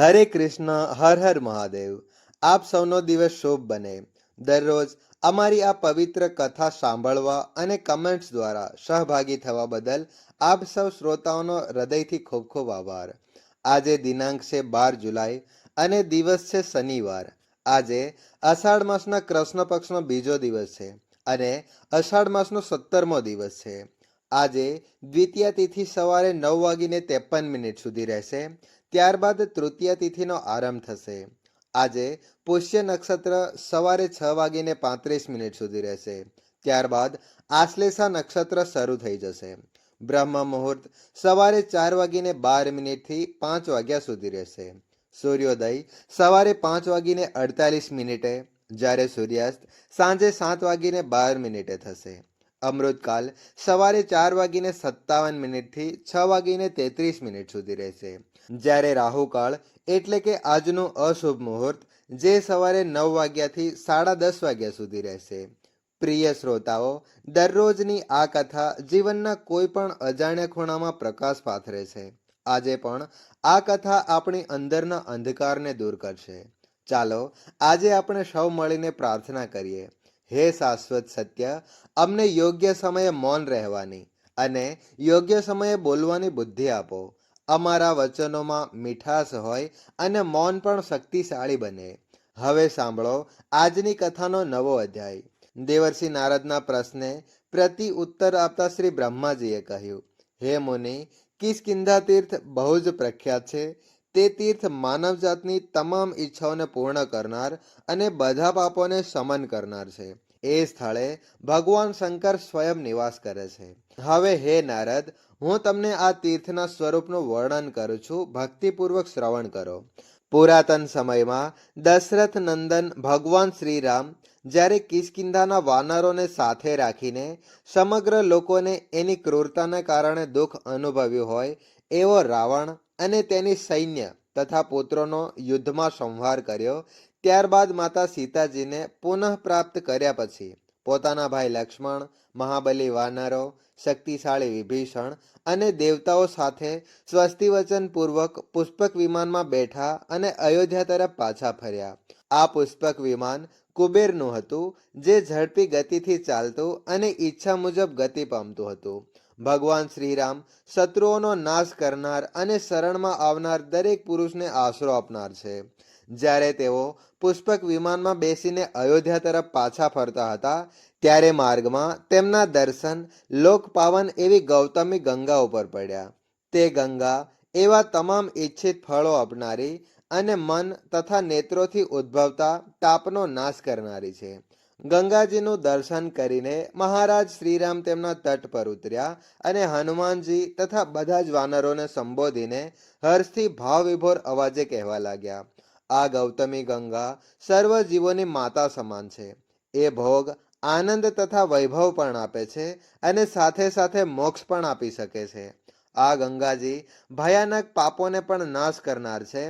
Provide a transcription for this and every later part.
હરે કૃષ્ણ, હર હર મહાદેવ. આપ સૌનો દિવસ શુભ બને. દરરોજ અમારી આ પવિત્ર કથા સાંભળવા અને કમેન્ટ્સ દ્વારા સહભાગી થવા બદલ આપ સૌ શ્રોતાઓનો હૃદયથી ખૂબ ખૂબ આભાર. આજે દિનાંક છે બાર જુલાઈ અને દિવસ છે શનિવાર. આજે અષાઢ માસના કૃષ્ણ પક્ષનો બીજો દિવસ છે અને અષાઢ માસનો સત્તરમો દિવસ છે. આજે દ્વિતીય તિથિ સવારે નવ વાગીને ત્રેપન મિનિટ સુધી રહેશે. ત્યારબાદ તૃતીય તિથિનો આરંભ થશે. આજે પુષ્ય નક્ષત્ર સવારે છ વાગીને પાંત્રીસ મિનિટ સુધી રહેશે. ત્યારબાદ આશ્લેષા નક્ષત્ર શરૂ થઈ જશે. બ્રહ્મ મુહૂર્ત સવારે ચાર વાગીને બાર મિનિટથી પાંચ વાગ્યા સુધી રહેશે. સૂર્યોદય સવારે પાંચ વાગીને અડતાલીસ મિનિટે, જ્યારે સૂર્યાસ્ત સાંજે સાત વાગીને બાર મિનિટે થશે. અમૃતકાલ સવારે ચાર વાગીને સત્તાવન મિનિટથી છ વાગીને તેત્રીસ મિનિટ સુધી રહેશે. જ્યારે રાહુકાળ એટલે કે આજનું અશુભ મુહૂર્ત જે સવારે નવ વાગ્યાથી સાડા દસ વાગ્યા સુધી રહેશે. પ્રિય શ્રોતાઓ, દરરોજની આ કથા જીવનના કોઈ પણ અજાણ્યા ખૂણામાં પ્રકાશ પાથરે છે. આજે પણ આ કથા આપણી અંદરના અંધકારને દૂર કરશે. ચાલો આજે આપણે સૌ મળીને પ્રાર્થના કરીએ. હે શાશ્વત સત્ય, અમને યોગ્ય સમયે મૌન રહેવાની અને યોગ્ય સમયે બોલવાની બુદ્ધિ આપો. અમારા વચનોમાં મીઠાશ હોય અને મૌન પણ શક્તિશાળી બને. હવે સાંભળો, આજની કથાનો નવો અધ્યાય. દેવર્ષિ નારદના પ્રશ્ને પ્રતિ ઉત્તર આપતા શ્રી બ્રહ્માજીએ કહ્યું, હે મુનિ કિસ્કિંધા તીર્થ બહુ જ પ્રખ્યાત છે. તે તીર્થ માનવ જાતની તમામ ઈચ્છાઓને પૂર્ણ કરનાર અને બધા પાપોને શમન કરનાર છે. એ સ્થળે ભગવાન શંકર સ્વયં નિવાસ કરે છે. હવે હે નારદ, હું તમને આ તીર્થના સ્વરૂપનું વર્ણન કરું છું. ભક્તિપૂર્વક શ્રવણ કરો. પુરાતન સમયમાં દશરથ નંદન ભગવાન શ્રીરામ જ્યારે કિસ્કિંધાના વાનરોને સાથે રાખીને સમગ્ર લોકોને એની ક્રૂરતાને કારણે દુઃખ અનુભવ્યું હોય એવો રાવણ અને તેની સૈન્ય તથા પુત્રોનો યુદ્ધમાં સંહાર કર્યો. ત્યારબાદ માતા સીતાજીને પુનઃ પ્રાપ્ત કર્યા પછી પોતાના ભાઈ લક્ષ્મણ, મહાબલી વાનરો, શક્તિશાળી વિભીષણ અને દેવતાઓ સાથે સ્વસ્તિવચનપૂર્વક પુષ્પક વિમાનમાં બેઠા અને અયોધ્યા તરફ પાછા ફર્યા. આ પુષ્પક વિમાન કુબેરનું હતું, જે ઝડપી ગતિથી ચાલતું અને ઈચ્છા મુજબ ગતિ પામતું હતું. ભગવાન શ્રીરામ શત્રુઓનો નાશ કરનાર અને શરણમાં આવનાર દરેક પુરુષને આશરો આપનાર છે. જ્યારે તેઓ પુષ્પક વિમાનમાં બેસીને અયોધ્યા તરફ પાછા ફરતા હતા, ત્યારે માર્ગમાં તેમના દર્શન લોકપાવન એવી ગૌતમી ગંગા ઉપર પડ્યા. તે ગંગા એવા તમામ ઈચ્છિત ફળો આપનારી અને મન તથા નેત્રોથી ઉદ્ભવતા તાપનો નાશ કરનારી છે. ગંગાજીનું દર્શન કરીને મહારાજ શ્રીરામ તેમના તટ પર ઉતર્યા અને હનુમાનજી તથા બધા જ વાનરોને સંબોધીને હર્ષથી ભાવ વિભોર અવાજે કહેવા લાગ્યા, આ ગૌતમી ગંગા સર્વ જીવોની માતા સમાન છે. એ ભોગ આનંદ તથા વૈભવ પણ આપે છે અને સાથે સાથે મોક્ષ પણ આપી શકે છે. આ ગંગાજી ભયાનક પાપોને પણ નાશ કરનાર છે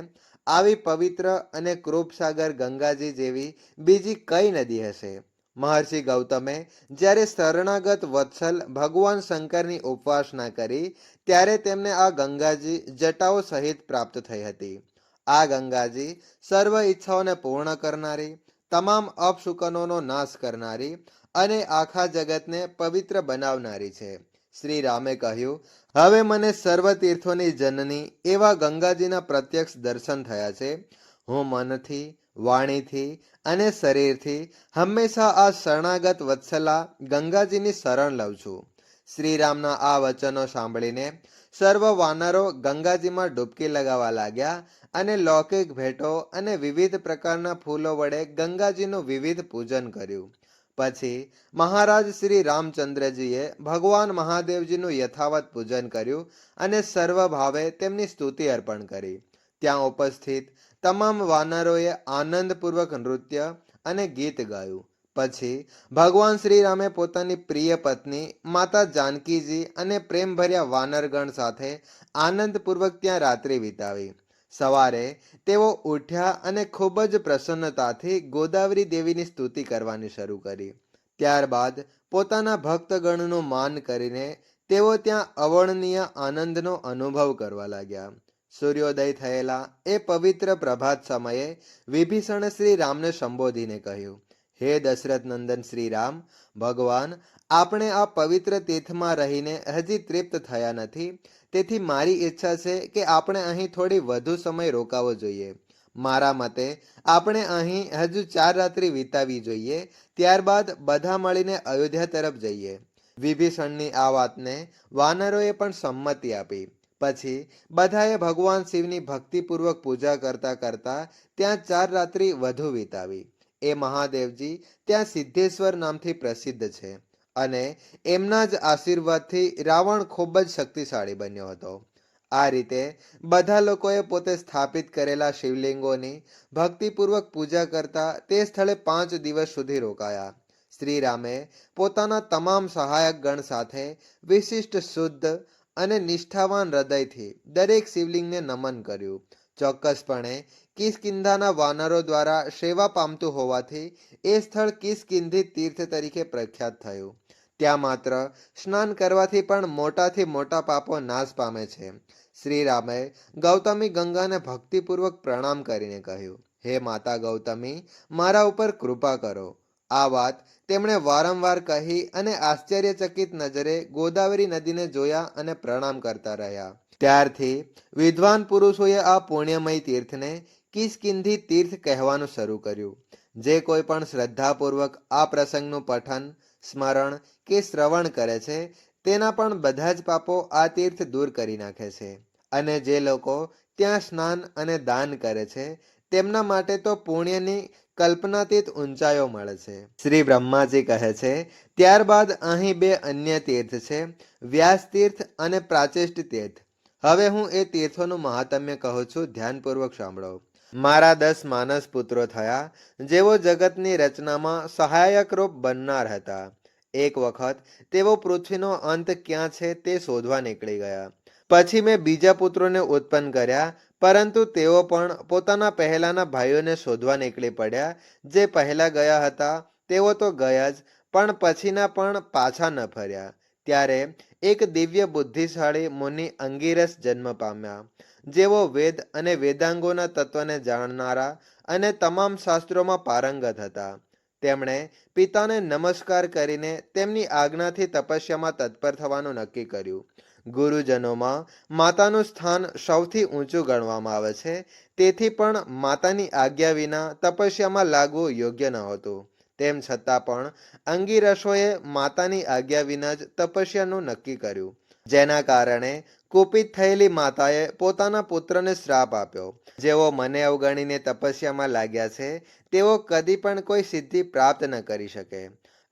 આવી પવિત્ર અને કૃપસાગર ગંગાજી જેવી બીજી કઈ નદી હશે? મહર્ષિ ગૌતમે જ્યારે શરણાગત વત્સલ ભગવાન શંકરની ઉપાસના કરી, ત્યારે તેમને આ ગંગાજી જટાઓ સહિત પ્રાપ્ત થઈ હતી. આ ગંગાજી સર્વ ઈચ્છાઓને પૂર્ણ કરનારી, તમામ અપશુકનોનો નાશ કરનારી અને આખા જગતને પવિત્ર બનાવનારી છે. શ્રી રામે કહ્યું, હવે મને સર્વ તીર્થોની જનની એવા ગંગાજીના પ્રત્યક્ષ દર્શન થયા છે. હું મનથી, વાણીથી અને શરીરથી હંમેશા આ શરણાગત વત્સલા ગંગાજીની શરણ લઉં છું. શ્રીરામના આ વચનો સાંભળીને સર્વ વાનરો ગંગાજીમાં ડૂબકી લગાવવા લાગ્યા અને લૌકિક ભેટો અને વિવિધ પ્રકારના ફૂલો વડે ગંગાજીનું વિવિધ પૂજન કર્યું. પછી મહારાજ શ્રી રામચંદ્રજીએ ભગવાન મહાદેવજીનું યથાવત પૂજન કર્યું અને સર્વભાવે તેમની સ્તુતિ અર્પણ કરી. ત્યાં ઉપસ્થિત તમામ વાનરોએ આનંદપૂર્વક નૃત્ય અને ગીત ગાયું. પછી ભગવાન શ્રીરામે પોતાની પ્રિય પત્ની માતા જાનકીજી અને પ્રેમભર્યા વાનરગણ સાથે આનંદપૂર્વક ત્યાં રાત્રિ વિતાવી. સવારે તેઓ ઉઠ્યા અને ખૂબ જ પ્રસન્નતાથી ગોદાવરી દેવીની સ્તુતિ કરવાની શરૂ કરી. ત્યારબાદ પોતાના ભક્તગણનું માન કરીને તેઓ ત્યાં અવર્ણનીય આનંદનો અનુભવ કરવા લાગ્યા. સૂર્યોદય થયેલા એ પવિત્ર પ્રભાત સમયે વિભીષણ શ્રી રામને સંબોધીને કહ્યું હે દશરથ નંદન શ્રી રામ ભગવાન, આપણે આ પવિત્ર તીર્થમાં રહીને હજી તૃપ્ત થયા નથી. તેથી મારી ઈચ્છા છે કે આપણે અહીં થોડી વધુ સમય રોકાવો જોઈએ. મારા મતે, આપણે અહીં હજુ ચાર રાત્રિ વિતાવી જોઈએ, ત્યારબાદ બધા મળીને અયોધ્યા તરફ જઈએ. વિભીષણની આ વાતને વાનરોએ પણ સંમતિ આપી. પછી, બધાએ ભગવાન શિવની ભક્તિપૂર્વક પૂજા કરતા કરતા ત્યાં ચાર રાત્રિ વધુ વિતાવી. એ મહાદેવજી ત્યાં સિદ્ધેશ્વર નામથી પ્રસિદ્ધ છે અને એમના જ આશીર્વાદથી રાવણ ખૂબ જ શક્તિશાળી બન્યો હતો. આ રીતે બધા લોકોએ પોતે સ્થાપિત કરેલા શિવલિંગોની ભક્તિપૂર્વક પૂજા કરતા તે સ્થળે પાંચ દિવસ સુધી રોકાયા. શ્રીરામે પોતાના તમામ સહાયક ગણ સાથે વિશિષ્ટ શુદ્ધ અને નિષ્ઠાવાન હૃદયથી દરેક શિવલિંગને નમન કર્યું. ચોક્કસપણે કિષ્કિંધાના વાનરો દ્વારા સેવા પામતું હોવાથી એ સ્થળ કિસકિંધી તીર્થ તરીકે પ્રખ્યાત થયું. ત્યાં માત્ર સ્નાન કરવાથી પણ મોટાથી મોટા પાપો નાશ પામે છે. શ્રીરામે ગૌતમી ગંગાને ભક્તિપૂર્વક પ્રણામ કરીને કહ્યું, હે માતા ગૌતમી, મારા ઉપર કૃપા કરો. આ વાત તેમણે વારંવાર કહી અને આશ્ચર્યચકિત નજરે ગોદાવરી નદીને જોયા અને પ્રણામ કરતા રહ્યા. ત્યારથી વિદ્વાન પુરુષોએ આ પુણ્યમય તીર્થને કિષ્કિંધી તીર્થ કહેવાનું શરૂ કર્યું. જે કોઈ પણ શ્રદ્ધાપૂર્વક આ પ્રસંગનું પઠન, સ્મરણ કે શ્રવણ કરે છે, તેના પણ બધા જ પાપો આ તીર્થ દૂર કરી નાખે છે. અને જે લોકો ત્યાં સ્નાન અને દાન કરે છે, તેમના માટે તો પુણ્યની કલ્પનાતીત ઊંચાઈઓ મળે છે. શ્રી બ્રહ્માજી કહે છે, ત્યારબાદ અહીં બે અન્ય તીર્થ છે, વ્યાસ તીર્થ અને પ્રાચિષ્ટ તીર્થ. હવે હું એ તીર્થોનું મહાત્મ્ય કહું છું, ધ્યાનપૂર્વક સાંભળો. મારા દસ માનસ પુત્રો થયા, જેઓ જગતની રચનામાં સહાયક રૂપ બનનાર હતા. એક વખત તેઓ પૃથ્વીનો અંત ક્યાં છે તે શોધવા નીકળી ગયા. પછી મેં બીજા પુત્રોને ઉત્પન્ન કર્યા, પરંતુ તેઓ પણ પોતાના પહેલાના ભાઈઓને શોધવા નીકળી પડ્યા, જે પહેલા ગયા હતા, તેઓ તો ગયા જ, પણ પછીના પણ પાછા ન ફર્યા. ત્યારે એક દિવ્ય બુદ્ધિશાળી મુનિ અંગીરસ જન્મ પામ્યા. જેઓ વેદ અને વેદાંગોના તત્વને જાણનારા અને તમામ શાસ્ત્રોમાં પારંગત હતા. તેમણે પિતાને નમસ્કાર કરીને તેમની આજ્ઞાથી તપસ્યામાં તત્પર થવાનું નક્કી કર્યું. ગુરુજનોમાં માતાનું સ્થાન સૌથી ઊંચું ગણવામાં આવે છે, તેથી પણ માતાની આજ્ઞા વિના તપસ્યામાં લાગવું યોગ્ય ન હતું. તેમ છતાં પણ અંગીરસોએ માતાની આજ્ઞા વિના જ તપસ્યાનું નક્કી કર્યું. જેના કારણે કુપિત થયેલી માતાએ પોતાના પુત્રને શ્રાપ આપ્યો. જેઓ મને અવગણીને તપસ્યામાં લાગ્યા છે, તેઓ કદી પણ કોઈ સિદ્ધિ પ્રાપ્ત ન કરી શકે.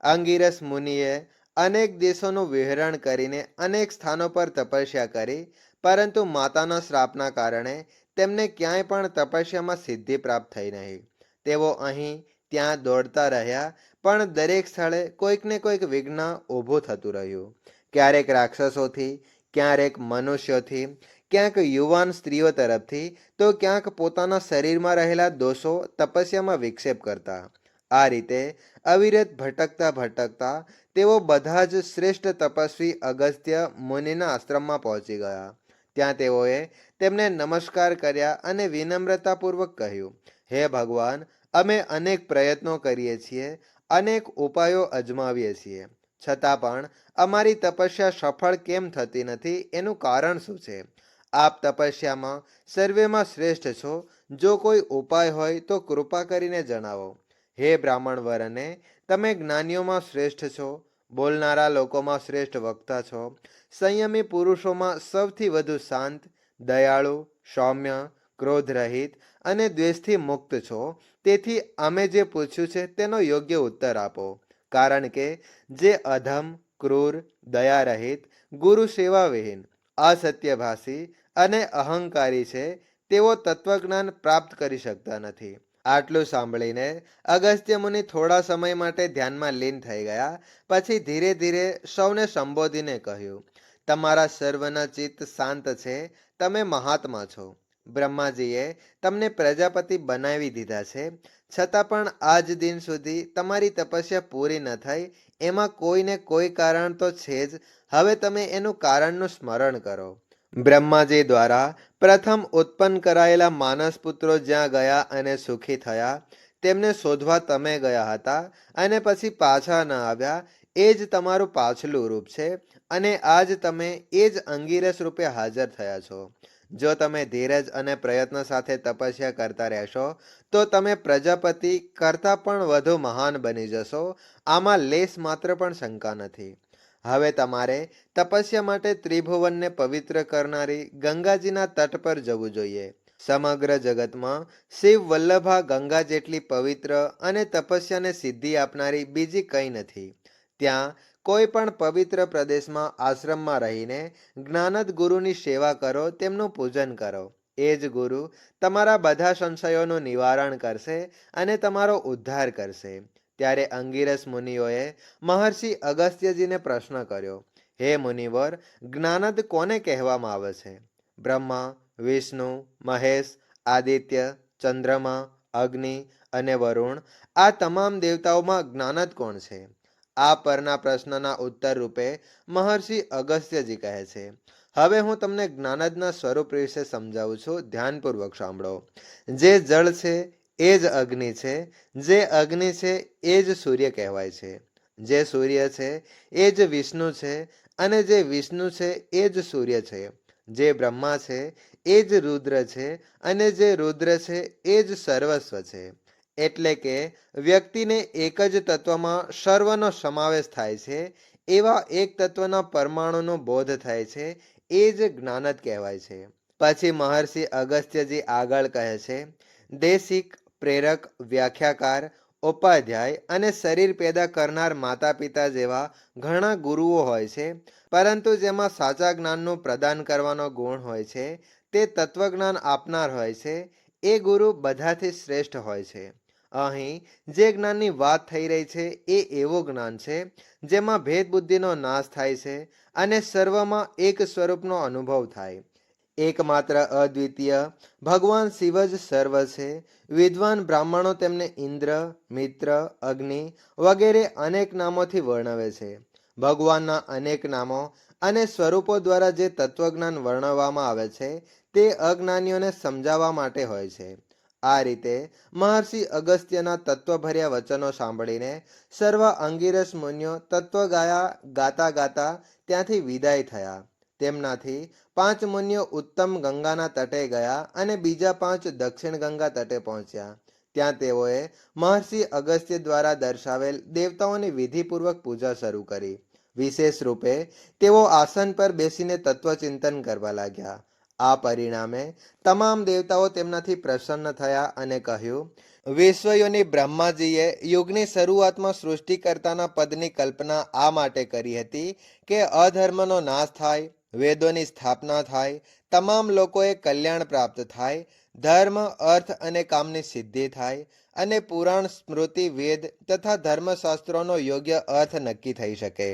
અંગીરસ મુનિએ અનેક દેશોનું વિહરણ કરીને અનેક સ્થાનો પર તપસ્યા કરી, પરંતુ માતાના શ્રાપના કારણે તેમને ક્યાંય પણ તપસ્યામાં સિદ્ધિ પ્રાપ્ત થઈ નહીં. તેઓ અહીં ત્યાં દોડતા રહ્યા, પણ દરેક સ્થળે કોઈક ને કોઈક વિઘ્ન ઊભું થતું રહ્યું. ક્યારેક રાક્ષસોથી ક્યારેક મનુષ્યોથી, ક્યાંક યુવાન સ્ત્રીઓ તરફથી, તો ક્યાંક પોતાના શરીરમાં રહેલા દોષો તપસ્યામાં વિક્ષેપ કરતા. આ રીતે અવિરત ભટકતા ભટકતા તેઓ બધા જ શ્રેષ્ઠ તપસ્વી અગસ્ત્ય મુનિના આશ્રમમાં પહોંચી ગયા. ત્યાં તેઓએ તેમને નમસ્કાર કર્યા અને વિનમ્રતાપૂર્વક કહ્યું, હે ભગવાન, અમે અનેક પ્રયત્નો કરીએ છીએ, અનેક ઉપાયો અજમાવીએ છીએ. છતાં પણ અમારી તપસ્યા સફળ કેમ થતી નથી એનું કારણ શું છે? આપ તપસ્યામાં સર્વેમાં શ્રેષ્ઠ છો. જો કોઈ ઉપાય હોય તો કૃપા કરીને જણાવો. હે બ્રાહ્મણ વરને તમે જ્ઞાનીઓમાં શ્રેષ્ઠ છો. બોલનારા લોકોમાં શ્રેષ્ઠ વક્તા છો. સંયમી પુરુષોમાં સૌથી વધુ શાંત, દયાળુ, સૌમ્ય, ક્રોધરહિત અને દ્વેષથી મુક્ત છો. તેથી અમે જે પૂછ્યું છે તેનો યોગ્ય ઉત્તર આપો. કારણ કે જે અધમ, ક્રૂર, દયારહિત, ગુરુ સેવાવિહીન અસત્યભાષી અને અહંકારી છે, તેઓ તત્વજ્ઞાન પ્રાપ્ત કરી શકતા નથી. આટલું સાંભળીને અગસ્ત્ય મુનિ થોડા સમય માટે ધ્યાનમાં લીન થઈ ગયા, પછી ધીરે ધીરે સૌને સંબોધીને કહ્યું, તમારા સર્વના ચિત્ત શાંત છે, તમે મહાત્મા છો. બ્રહ્માજીએ તમને પ્રજાપતિ બનાવી દીધા છે. છતાં પણ આજ દિન સુધી તમારી તપસ્યા પૂરી ન થઈ. એમાં કોઈને કોઈ કારણ તો છે જ. હવે તમે એનું કારણનું સ્મરણ કરો. બ્રહ્માજી દ્વારા પ્રથમ ઉત્પન્ન કરાયેલા માનસ પુત્રો જ્યાં ગયા અને સુખી થયા, તેમને શોધવા તમે ગયા હતા અને પછી પાછા ન આવ્યા. એ જ તમારું પાછલું રૂપ છે અને આજ તમે એ જ અંગીરસ રૂપે હાજર થયા છો. જો તમે ધીરજ અને પ્રયત્ન સાથે તપસ્યા કરતા રહેશો, તો તમે પ્રજાપતિ કરતાં પણ વધુ મહાન બની જશો. આમાં લેસ માત્ર પણ શંકા નથી. હવે તમારે તપસ્યા માટે ત્રિભુવનને પવિત્ર કરનારી ગંગાજીના તટ પર જવું જોઈએ. સમગ્ર જગતમાં શિવ વલ્લભા ગંગા જેટલી પવિત્ર અને તપસ્યાને સિદ્ધિ આપનારી બીજી કંઈ નથી. ત્યાં કોઈ પણ પવિત્ર પ્રદેશમાં આશ્રમમાં રહીને જ્ઞાનદ ગુરુની સેવા કરો, તેમનું પૂજન કરો. એ જ ગુરુ તમારા બધા સંશયોનું નિવારણ કરશે અને તમારો ઉદ્ધાર કરશે. ત્યારે અંગીરસ મુનિઓએ મહર્ષિ અગસ્ત્યજીને પ્રશ્ન કર્યો, હે મુનિવર, જ્ઞાનદ કોને કહેવામાં આવે છે? બ્રહ્મા, વિષ્ણુ, મહેશ, આદિત્ય, ચંદ્રમા, અગ્નિ અને વરુણ, આ તમામ દેવતાઓમાં જ્ઞાનદ કોણ છે? આ પરના પ્રશ્નના ઉત્તર રૂપે મહર્ષિ અગસ્ત્યજી કહે છે. હવે હું તમને જ્ઞાનજના સ્વરૂપ વિશે સમજાવું છું. ધ્યાનપૂર્વક સાંભળો. જે જળ છે, એ જ અગ્નિ છે. જે અગ્નિ છે, એ જ સૂર્ય કહેવાય છે. જે સૂર્ય છે, એ જ વિષ્ણુ છે અને જે વિષ્ણુ છે, એ જ સૂર્ય છે. જે બ્રહ્મા છે, એ જ રુદ્ર છે અને જે રુદ્ર છે, એ જ સર્વસ્વ છે. એટલે કે વ્યક્તિને એક જ તત્વમાં સર્વનો સમાવેશ થાય છે, એવા એક તત્વના પરમાણુનો બોધ થાય છે, એ જ જ્ઞાન જ કહેવાય છે. પછી મહર્ષિ અગસ્ત્યજી આગળ કહે છે, દેશિક, પ્રેરક, વ્યાખ્યાકાર, ઉપાધ્યાય અને શરીર પેદા કરનાર માતા પિતા જેવા ઘણા ગુરુઓ હોય છે, પરંતુ જેમાં સાચા જ્ઞાનનું પ્રદાન કરવાનો ગુણ હોય છે, તે તત્વજ્ઞાન આપનાર હોય છે, એ ગુરુ બધાથી શ્રેષ્ઠ હોય છે. અહીં જે જ્ઞાનની વાત થઈ રહી છે એ એવો જ્ઞાન છે, જેમાં ભેદ બુદ્ધિનો નાશ થાય છે અને સર્વમાં એક સ્વરૂપનો અનુભવ થાય. એકમાત્ર અદ્વિતીય ભગવાન શિવ જ સર્વ છે. વિદ્વાન બ્રાહ્મણો તેમને ઇન્દ્ર, મિત્ર, અગ્નિ વગેરે અનેક નામોથી વર્ણવે છે. ભગવાનના અનેક નામો અને સ્વરૂપો દ્વારા જે તત્વજ્ઞાન વર્ણવવામાં આવે છે, તે અજ્ઞાનીઓને સમજાવવા માટે હોય છે. આ રીતે મહર્ષિ અગસ્ત્યના તત્વભર્યા વચનો સાંભળીને સર્વ અંગીરસ મુનિઓ તત્વ ગાયા, ગાતા ગાતા ત્યાંથી વિદાય થયા. તેમનાથી પાંચ મુનિઓ ઉત્તમ ગંગાના તટે ગયા અને બીજા પાંચ દક્ષિણ ગંગા તટે પહોંચ્યા. ત્યાં તેઓએ મહર્ષિ અગસ્ત્ય દ્વારા દર્શાવેલ દેવતાઓની વિધિપૂર્વક પૂજા શરૂ કરી. વિશેષ રૂપે તેઓ આસન પર બેસીને તત્વચિંતન કરવા લાગ્યા. આ પરિણામે તમામ દેવતાઓ તેમનાથી પ્રસન્ન થયા અને કહ્યું, વિશ્વયોની બ્રહ્માજીએ યુગની શરૂઆતમાં સૃષ્ટિકર્તાના પદની કલ્પના આ માટે કરી હતી કે અધર્મનો નાશ થાય, વેદોની સ્થાપના થાય, તમામ લોકોએ કલ્યાણ પ્રાપ્ત થાય, ધર્મ, અર્થ અને કામની સિદ્ધિ થાય અને પુરાણ, સ્મૃતિ, વેદ તથા ધર્મશાસ્ત્રોનો યોગ્ય અર્થ નક્કી થઈ શકે.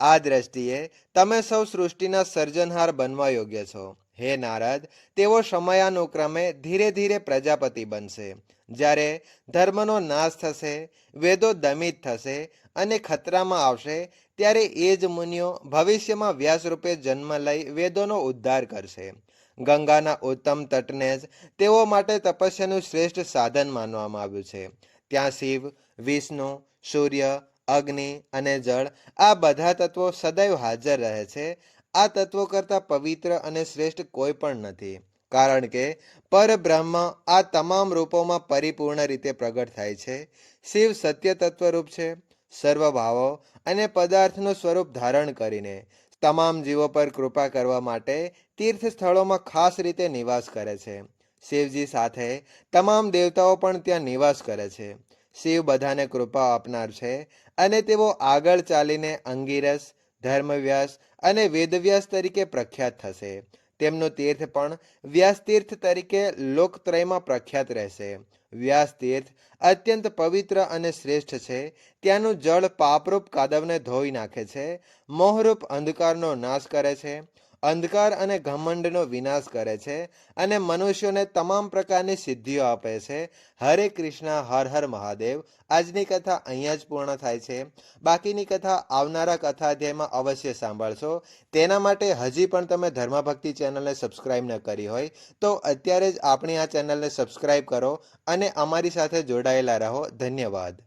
આ દ્રષ્ટિએ તમે સૌ સૃષ્ટિના સર્જનહાર બનવા યોગ્ય છો. હે નારદ, તેઓ સમયાનુક્રમે ધીરે ધીરે પ્રજાપતિ બનશે. જ્યારે ધર્મનો નાશ થશે, વેદો દમિત થશે અને ખતરામાં આવશે, ત્યારે એ જ મુનિઓ ભવિષ્યમાં વ્યાસરૂપે જન્મ લઈ વેદોનો ઉદ્ધાર કરશે. ગંગાના ઉત્તમ તટને જ તેઓ માટે તપસ્યાનું શ્રેષ્ઠ સાધન માનવામાં આવ્યું છે. ત્યાં શિવ, વિષ્ણુ, સૂર્ય, અગ્નિ અને જળ આ બધા તત્વો સદૈવ હાજર રહે છે. આ તત્વો કરતાં પવિત્ર અને શ્રેષ્ઠ કોઈ પણ નથી. કારણ કે પરબ્રહ્મ આ તમામ રૂપોમાં પરિપૂર્ણ રીતે પ્રગટ થાય છે. શિવ સત્ય તત્વ રૂપ છે, સર્વ ભાવો અને પદાર્થનું સ્વરૂપ ધારણ કરીને તમામ જીવો પર કૃપા કરવા માટે તીર્થ સ્થળોમાં ખાસ રીતે નિવાસ કરે છે. શિવજી સાથે તમામ દેવતાઓ પણ ત્યાં નિવાસ કરે છે. શિવ બધાને કૃપા આપનાર છે અને તેઓ આગળ ચાલીને અંગીરસ ધર્મવ્યાસ અને વેદવ્યાસ તરીકે પ્રખ્યાત થશે. તેમનું તીર્થ પણ વ્યાસ તીર્થ તરીકે લોકત્રયમાં પ્રખ્યાત રહેશે. વ્યાસ તીર્થ અત્યંત પવિત્ર અને શ્રેષ્ઠ છે. ત્યાંનું જળ પાપરૂપ કાદવને ધોઈ નાખે છે. મોહરૂપ અંધકારનો નાશ કરે છે. અંધકાર અને ઘમંડનો વિનાશ કરે છે અને મનુષ્યોને તમામ પ્રકારની સિદ્ધિઓ આપે છે. હરે કૃષ્ણ, હર હર મહાદેવ. આજની કથા અહીંયા જ પૂર્ણ થાય છે. બાકીની કથા આવનારા કથા અધ્યાયમાં અવશ્ય સાંભળશો. તેના માટે હજી પણ તમે ધર્મભક્તિ ચેનલને સબસ્ક્રાઇબ ન કરી હોય તો અત્યારે જ આપણી આ ચેનલને સબસ્ક્રાઇબ કરો અને અમારી સાથે જોડાયેલા રહો. ધન્યવાદ.